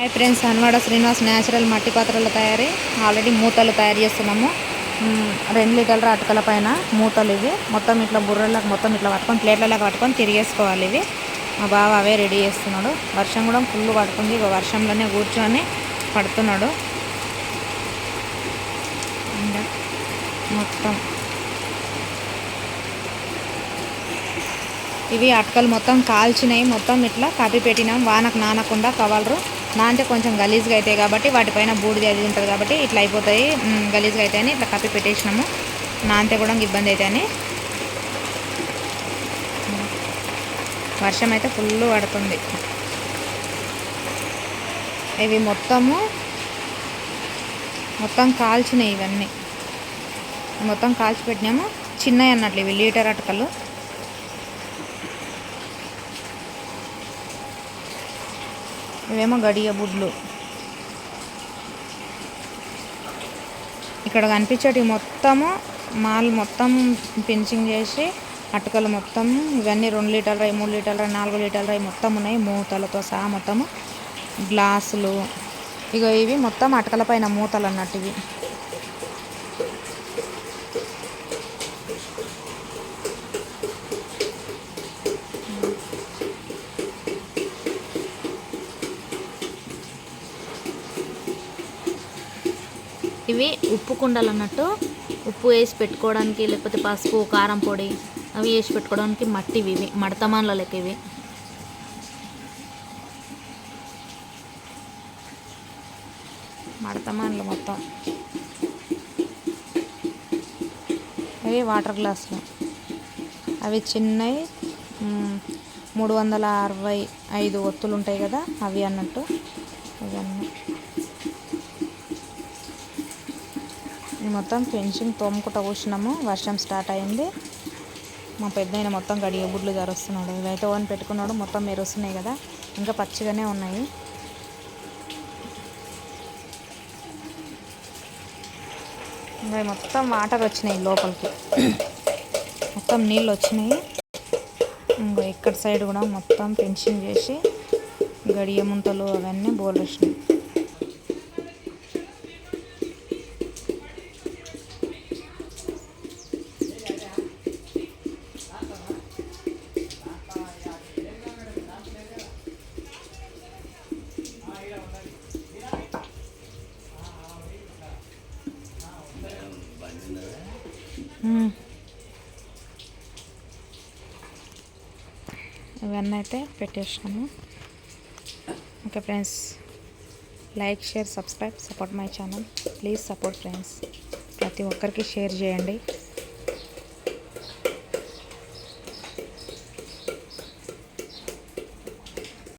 Hi friends Hanwada Srinivas natural మట్టి పాత్రల తయారీ. ఆల్రెడీ మూతలు తయారు చేస్తున్నాము. రెండు లీటర్ల అటుకల పైన మూతలు ఇవి. మొత్తం ఇట్లా బుర్రలకు మొత్తం ఇట్లా పట్టుకొని ప్లేట్లలాగా పట్టుకొని తిరిగేసుకోవాలి ఇవి. మా బావ అవే రెడీ చేస్తున్నాడు. వర్షం కూడా ఫుల్ పడుతుంది ఇక వర్షంలోనే కూర్చొని పడుతున్నాడు. మొత్తం. ఇవి అటుకలు మొత్తం కాల్చినాయి మొత్తం ఇట్లా కప్పి పెట్టినాం. వానకు నానకుండా కవలరు. నాంటే కొంచెం గలీజ్గా అవుతాయి కాబట్టి వాటిపైన బూడిది అది ఉంటుంది కాబట్టి ఇట్లా అయిపోతాయి. గలీజ్గా అవుతాయని ఇట్లా కప్పి పెట్టేసినాము. నాంతే కూడా ఇబ్బంది అవుతాయని వర్షం అయితే ఫుల్ పడుతుంది. ఇవి మొత్తము మొత్తం కాల్చినాయి ఇవన్నీ. మొత్తం కాల్చి పెట్టినాము. చిన్నవి అన్నట్లు ఇవి లీటర్ అటకలు. ఇవేమో గడియ బుడ్లు. ఇక్కడ కనిపించేటివి మొత్తము మాల్ మొత్తం పెంచింగ్ చేసి అటుకలు మొత్తం ఇవన్నీ రెండు లీటర్ల మూడు లీటర్ల నాలుగు లీటర్ల మొత్తం ఉన్నాయి. మూతలతో సహా మొత్తము. గ్లాసులు. ఇక ఇవి మొత్తం అటకల పైన మూతలు అన్నట్టు ఇవి. ఇవి ఉప్పు కుండలు అన్నట్టు ఉప్పు వేసి పెట్టుకోవడానికి లేకపోతే పసుపు కారం పొడి అవి వేసి పెట్టుకోవడానికి మట్టి ఇవి మడతమాన్ల లెక్క ఇవి. మడతమాన్లు మొత్తం. అవి వాటర్ గ్లాసులు. అవి చిన్నవి మూడు వందల అరవై ఐదు ఒత్తులు ఉంటాయి కదా అవి అన్నట్టు. ఇవన్నీ. మొత్తం ఫెన్సింగ్ తోముకుంట కూర్చున్నాము. వర్షం స్టార్ట్ అయింది. మా పెద్ద మొత్తం గడియ బుడ్లు జరుస్తున్నాడు. ఇవైతే ఓన్ పెట్టుకున్నాడు. మొత్తం మెరుస్తున్నాయి కదా. ఇంకా పచ్చిగానే ఉన్నాయి. ఇంకా మొత్తం వాటర్ వచ్చినాయి లోపలికి. మొత్తం నీళ్ళు వచ్చినాయి. ఇంకో ఇక్కడ సైడ్ కూడా మొత్తం ఫెన్సింగ్ చేసి గడియ ముంతలు అవన్నీ బోర్లు వచ్చినాయి Hmm. ఇవన్నీ అయితే పెట్టేసాము okay friends. Like share subscribe support my channel. Please support friends. ప్రతి ఒక్కరికి షేర్ చేయండి.